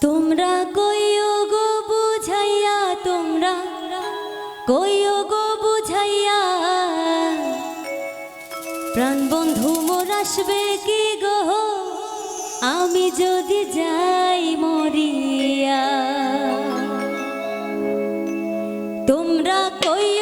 তোমরা কইও গো বুঝাইয়া, তোমরা কইও গো বুঝাইয়া। প্রাণ বন্ধু মোর আসবে কি গো? আমি যদি যাই মরিয়া। তোমরা কই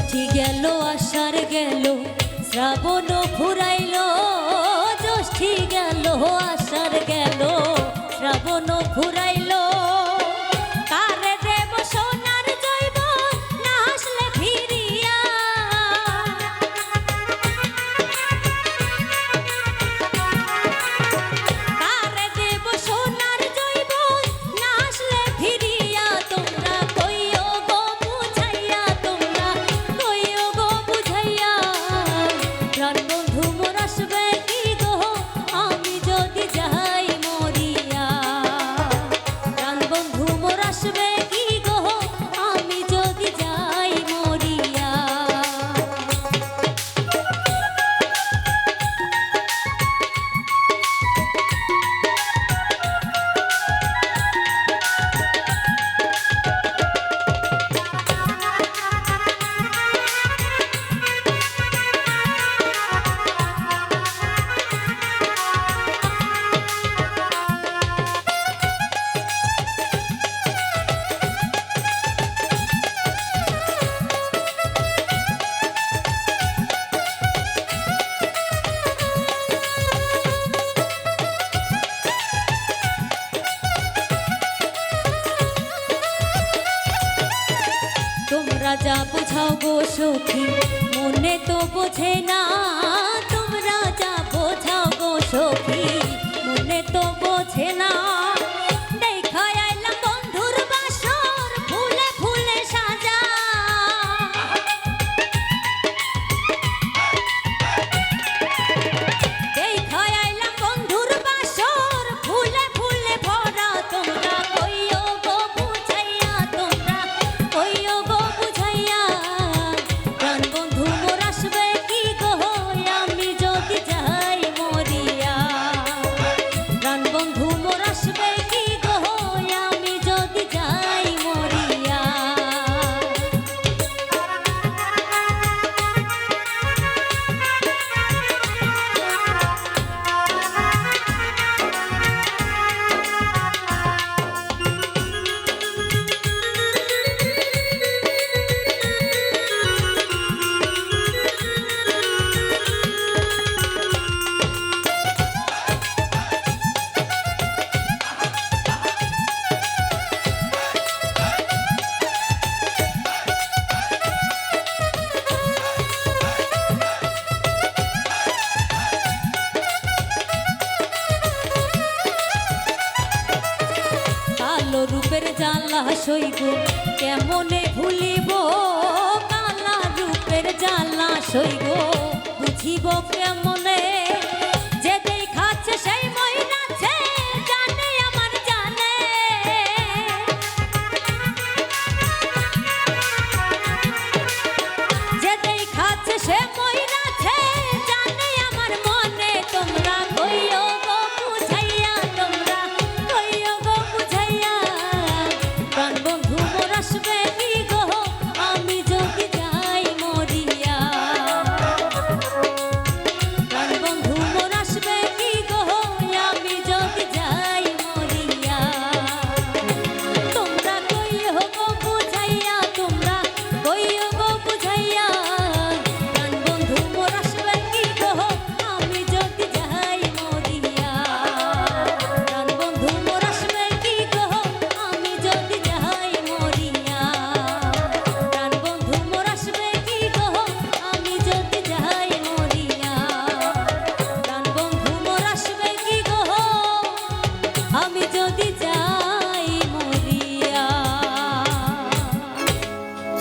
জ্যৈষ্ঠী গেল আষাঢ় গেল শ্রাবণ ফুরাইল জ্যৈষ্ঠী গেল আষাঢ় গেল শ্রাবণ ফুরাইল। রাজা যা বোঝাও গো সখী মনে তো বোঝে না তোমরা যা বোঝাও গো সখী। কালো রূপের জ্বালা সইব কেমনে ভুলিব কালা রূপের জ্বালা সইব বুঝিব কেমনে